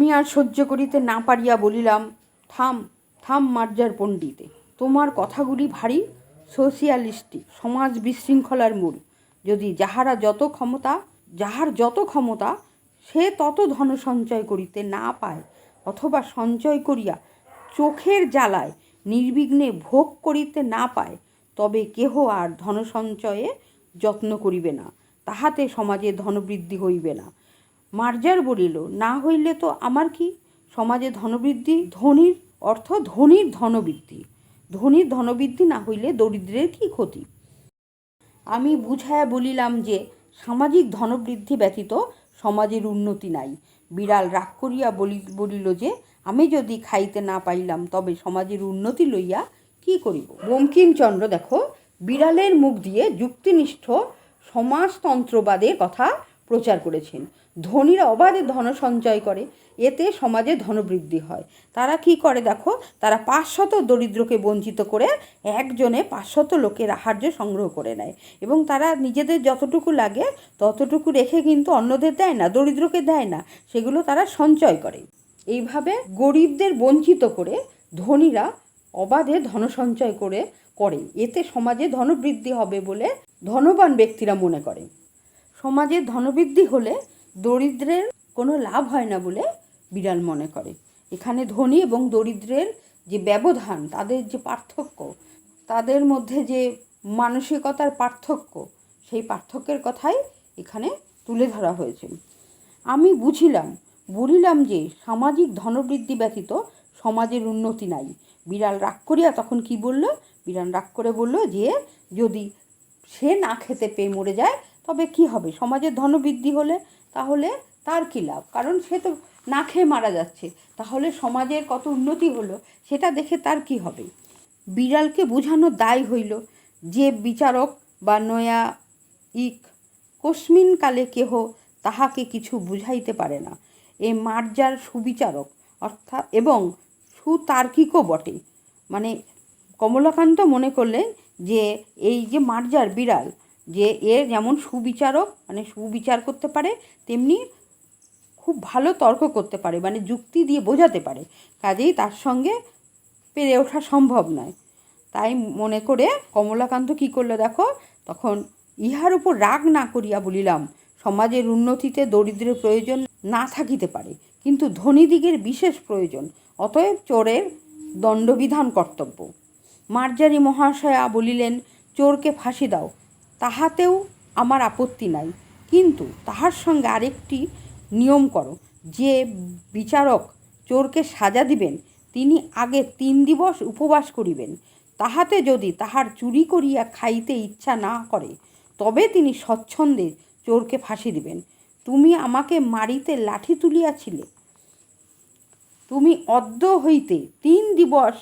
আমি আর সহ্য করিতে না পারিয়া বলিলাম, থাম থাম মার্জার পণ্ডিতে, তোমার কথাগুলি ভারী সোশিয়ালিস্টিক, সমাজ বিশৃঙ্খলার মূল। যদি যাহারা যত ক্ষমতা, যাহার যত ক্ষমতা, সে তত ধন সঞ্চয় করিতে না পায়, অথবা সঞ্চয় করিয়া চোখের জ্বালায় নির্বিঘ্নে ভোগ করিতে না পায়, তবে কেহ আর ধন সঞ্চয়ে যত্ন করিবে না, তাহাতে সমাজে ধনবৃদ্ধি হইবে না। মার্জার বলিল, না হইলে তো আমার কি? সমাজে ধনবৃদ্ধি, ধনীর অর্থ ধনীর ধনবৃদ্ধি। ধনীর ধনবৃদ্ধি না হইলে দরিদ্রের কি ক্ষতি? আমি বুঝাইয়া বলিলাম যে, সামাজিক ধনবৃদ্ধি ব্যতীত সমাজের উন্নতি নাই। বিড়াল রাগ করিয়া বলি, বলিল যে, আমি যদি খাইতে না পাইলাম, তবে সমাজের উন্নতি লইয়া কি করিব? বঙ্কিমচন্দ্র, দেখো, বিড়ালের মুখ দিয়ে যুক্তিনিষ্ঠ সমাজতন্ত্রবাদের কথা প্রচার করেছেন। ধনীরা অবাধে ধন সঞ্চয় করে, এতে সমাজে ধনবৃদ্ধি হয়। তারা কি করে দেখো? তারা পাঁচশত দরিদ্রকে বঞ্চিত করে একজনে পাঁচশত লোকের আহার্য সংগ্রহ করে নেয়। এবং তারা নিজেদের যতটুকু লাগে, ততটুকু রেখে কিন্তু অন্যদের দেয় না, দরিদ্রকে দেয় না, সেগুলো তারা সঞ্চয় করে। এইভাবে গরিবদের বঞ্চিত করে ধনীরা অবাধে ধন সঞ্চয় করে করে। এতে সমাজে ধনবৃদ্ধি হবে বলে ধনবান ব্যক্তিরা মনে করে। সমাজে ধনবৃদ্ধি হলে দরিদ্রের কোনো লাভ হয় না বলে বিড়াল মনে করে। এখানে ধনী এবং দরিদ্রের যে ব্যবধান, তাদের যে পার্থক্য, তাদের মধ্যে যে মানসিকতার পার্থক্য, সেই পার্থক্যের কথাই এখানে তুলে ধরা হয়েছে। আমি বুঝিলাম বলিলাম যে সামাজিক ধনবৃদ্ধি ব্যতীত সমাজের উন্নতি নাই। বিড়াল রাগ করিয়া তখন কি বলল? বিড়াল রাগ করে বলল যে, যদি সে না খেতে পেয়ে মরে যায় তবে কি হবে? সমাজের ধনবৃদ্ধি হলে তাহলে তার কী লাভ? কারণ সে তো না খেয়ে মারা যাচ্ছে। তাহলে সমাজের কত উন্নতি হলো সেটা দেখে তার কি হবে? বিড়ালকে বোঝানোর দায় হইল যে বিচারক বা নয়া ইক কস্মিন কালে কেহ তাহাকে কিছু বুঝাইতে পারে না। এ মার্জার সুবিচারক অর্থাৎ এবং সুতার্কিকও বটে। মানে কমলাকান্ত মনে করলেন যে এই যে মার্জার বিড়াল যে এ যেমন সুবিচারক মানে সুবিচার করতে পারে, তেমনি খুব ভালো তর্ক করতে পারে মানে যুক্তি দিয়ে বোঝাতে পারে। কাজেই তার সঙ্গে পেরে ওঠা সম্ভব নয়। তাই মনে করে কমলাকান্ত কী করল দেখো, তখন ইহার উপর রাগ না করিয়া বলিলাম, সমাজের উন্নতিতে দরিদ্রের প্রয়োজন না থাকিতে পারে, কিন্তু ধনীদিগের বিশেষ প্রয়োজন, অতএব চোরের দণ্ডবিধান কর্তব্য। মার্জারি মহাশয়া বলিলেন, চোরকে ফাঁসি দাও তাহাতেও আমার আপত্তি নাই। কিন্তু তাহার সঙ্গে আরেকটি নিয়ম করো, যে বিচারক চোরকে সাজা দিবেন, তিনি আগে তিন দিবস উপবাস করিবেন। তাহাতে যদি তাহার চুরি করিয়া খাইতে ইচ্ছা না করে, তবে তিনি স্বচ্ছন্দে চোরকে ফাঁসি দিবেন। তুমি আমাকে মারিতে লাঠি তুলিয়াছিলে। তুমি অদ্য হইতে তিন দিবস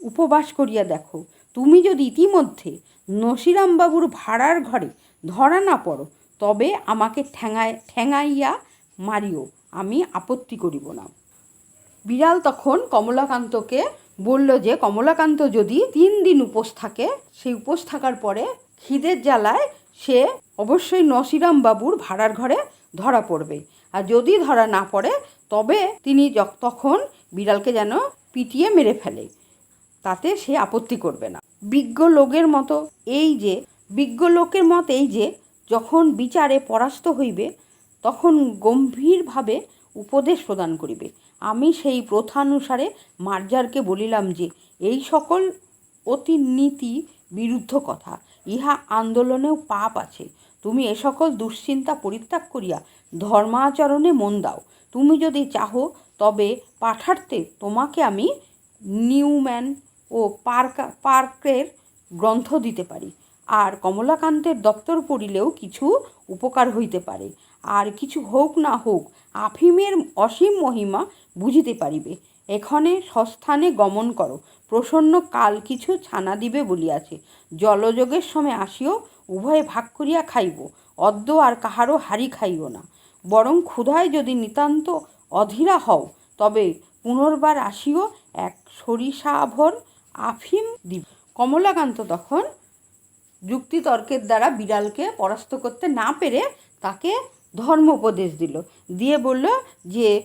উপবাস করিয়া দেখো। তুমি যদি ইতিমধ্যে নসিরামবাবুর ভাড়ার ঘরে ধরা না পড়ো, তবে আমাকে ঠ্যাঙায় ঠ্যাঙাইয়া মারিও, আমি আপত্তি করিব না। বিড়াল তখন কমলাকান্তকে বলল যে, কমলাকান্ত যদি তিন দিন উপোস থাকে, সেই উপোস থাকার পরে খিদের জ্বালায় সে অবশ্যই নসিরাম বাবুর ভাড়ার ঘরে ধরা পড়বে। আর যদি ধরা না পড়ে, তবে তিনি তখন বিড়ালকে যেন পিটিয়ে মেরে ফেলে। তাতে সে আপত্তি করবে না। বিজ্ঞ লোকের মতো এই যে, বিজ্ঞ লোকের মত এই যে, যখন বিচারে পরাস্ত হইবে, তখন গম্ভীরভাবে উপদেশ প্রদান করিবে। আমি সেই প্রথানুসারে মার্জারকে বলিলাম যে, এই সকল অতি নীতি বিরুদ্ধ কথা, ইহা আন্দোলনেও পাপ আছে। তুমি এ সকল দুশ্চিন্তা পরিত্যাগ করিয়া ধর্মাচরণে মন দাও। তুমি যদি চাহো, তবে পাঠার্থে তোমাকে আমি নিউম্যান ও পার্ক, পার্কের গ্রন্থ দিতে পারি। আর কমলাকান্তের দপ্তর পড়িলেও কিছু উপকার হইতে পারে। আর কিছু হোক না হোক, আফিমের অসীম মহিমা বুঝিতে পারিবে। এখানে সস্থানে গমন করো। প্রসন্ন কাল কিছু ছানা দিবে বলিয়াছে। জলযোগের সময় আসিও, উভয়ে ভাগ করিয়া খাইব। অদ্য আর কাহারও হাড়ি খাইও না। বরং ক্ষুধায় যদি নিতান্ত অধীরা হও, তবে পুনর্বার আসিও এক সরিষাভর আফিম দিব। কমলাকান্ত তখন যুক্তিতর্কের দ্বারা বিড়ালকে পরাস্ত করতে না পেরে তাকে ধর্ম উপদেশ দিল। দিয়ে বলল যে,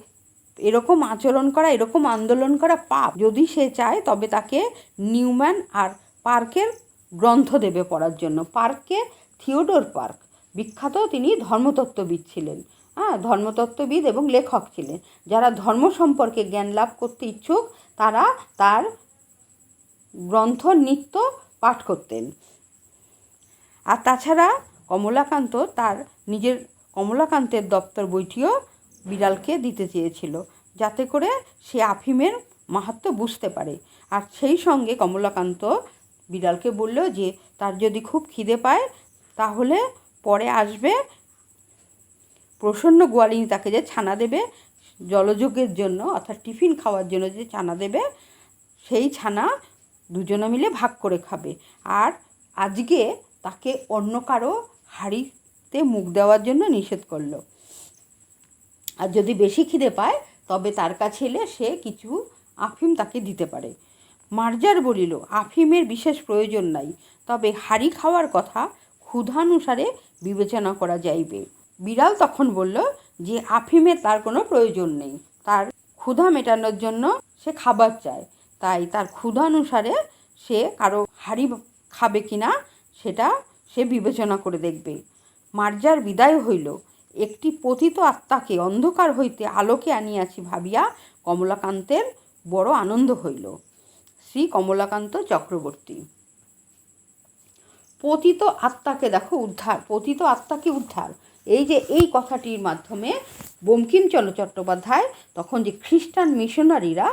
এরকম আচরণ করা, এরকম আন্দোলন করা পাপ। যদি সে চায়, তবে তাকে নিউম্যান আর পার্কের গ্রন্থ দেবে পড়ার জন্য। পার্কে থিওডোর পার্ক। বিখ্যাত তিনি ধর্মতত্ত্ববিদ ছিলেন। হ্যাঁ ধর্মতত্ত্ববিদ এবং লেখক ছিলেন। যারা ধর্ম সম্পর্কে জ্ঞান লাভ করতে ইচ্ছুক, তারা তার গ্রন্থ, নিত্য পাঠ করতেন। আর তাছাড়া কমলাকান্ত তার নিজের কমলাকান্তের দপ্তর বইটিও বিড়ালকে দিতে চেয়েছিল, যাতে করে সে আফিমের মাহাত্ম্য বুঝতে পারে। আর সেই সঙ্গে কমলাকান্ত বিড়ালকে বলল যে, তার যদি খুব খিদে পায়, তাহলে পরে আসবে। প্রসন্ন গোয়ালিনী তাকে যে ছানা দেবে, জলযোগের জন্য, অর্থাৎ টিফিন খাওয়ার জন্য যে ছানা দেবে, সেই ছানা দুজনে মিলে ভাগ করে খাবে। আর আজকে তাকে অন্য কারও হাঁড়িতে মুখ দেওয়ার জন্য নিষেধ করল। আর যদি বেশি খিদে পায়, তবে তার কাছে এলে সে কিছু আফিম তাকে দিতে পারে। মার্জার বলিল, আফিমের বিশেষ প্রয়োজন নাই, তবে হাড়ি খাওয়ার কথা ক্ষুধানুসারে বিবেচনা করা যাইবে। বিড়াল তখন বলল, যে আফিমের তার কোনো প্রয়োজন নেই। তার ক্ষুধা মেটানোর জন্য সে খাবার চায়। তাই তার ক্ষুধানুসারে সে কারও হাড়ি খাবে কিনা সেটা সে বিবেচনা করে দেখবে। মার্জার বিদায় হইল। একটি পতিত আত্মাকে অন্ধকার হইতে আলোকে আনিয়াছি ভাবিয়া কমলাকান্তের বড় আনন্দ হইল। শ্রী কমলাকান্ত চক্রবর্তী। পতিত আত্মাকে দেখো উদ্ধার, পতিত আত্মাকে উদ্ধার। এই যে এই কথাটির মাধ্যমে বঙ্কিমচন্দ্র চট্টোপাধ্যায় তখন যে খ্রিস্টান মিশনারিরা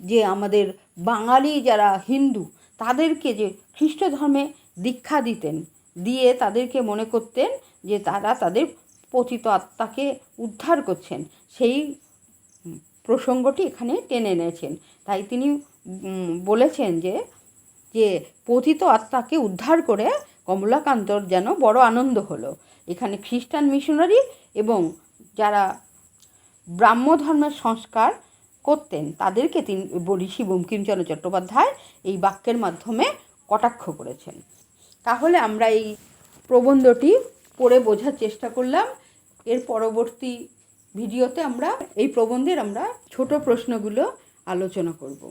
যে আমাদের বাঙালি যারা হিন্দু, তাদেরকে যে খ্রিস্ট ধর্মে দীক্ষা দিতেন, দিয়ে তাদেরকে মনে করতেন যে তারা তাদের পতিত আত্মাকে উদ্ধার করছেন। সেই প্রসঙ্গটি এখানে টেনে এনেছেন। তাই তিনি বলেছেন যে যে পতিত আত্মাকে উদ্ধার করে কমলাকান্তর যেন বড় আনন্দ হলো। এখানে খ্রিস্টান মিশনারি এবং যারা ব্রাহ্ম ধর্মের সংস্কার করতেন, তাদেরকে তিনি ঋষি বঙ্কিমচন্দ্র চট্টোপাধ্যায় এই বাক্যের মাধ্যমে কটাক্ষ করেছেন। তাহলে আমরা এই প্রবন্ধটি পড়ে বোঝার চেষ্টা করলাম। এর পরবর্তী ভিডিওতে আমরা, এই প্রবন্ধের আমরা ছোট প্রশ্নগুলো আলোচনা করব।